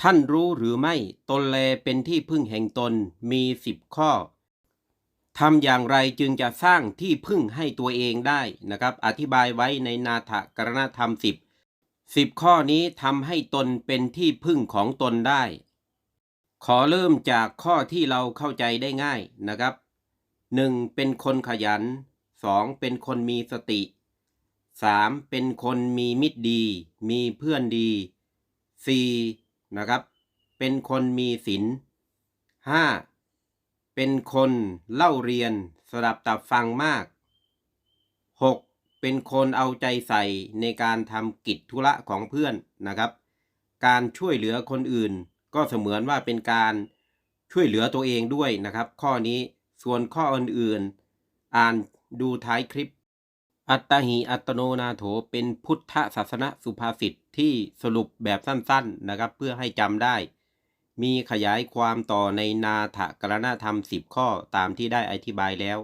ท่านรู้หรือไม่ตนแลเป็นที่พึ่งแห่งตนมีสิบข้อทำอย่างไรจึงจะสร้างที่พึ่งให้ตัวเองได้นะครับ อธิบายไว้ในนาถกรณธรรมสิบสิบข้อนี้ทำให้ตนเป็นที่พึ่งของตนได้ ขอเริ่มจากข้อที่เราเข้าใจได้ง่ายนะครับหนึ่งเป็นคนขยันสองเป็นคนมีสติสามเป็นคนมีมิตรดี มีเพื่อนดีสี่ นะครับ เป็นคนมีศีลห้าเป็นคนเล่าเรียนสดับตับฟังมากหกเป็นคนเอาใจใส่ในการทำกิจธุระของเพื่อนนะครับ การช่วยเหลือคนอื่น ก็เสมือนว่าเป็นการช่วยเหลือตัวเองด้วยนะครับ ข้อนี้ส่วนข้ออื่นๆ อ่านดูท้ายคลิป อัตตหิอัตโนนาโถเป็นพุทธศาสนสุภาษิตที่สรุปแบบสั้นๆนะครับเพื่อให้จำได้ มีขยายความต่อในนาถกรณธรรมสิบข้อตามที่ได้อธิบายแล้ว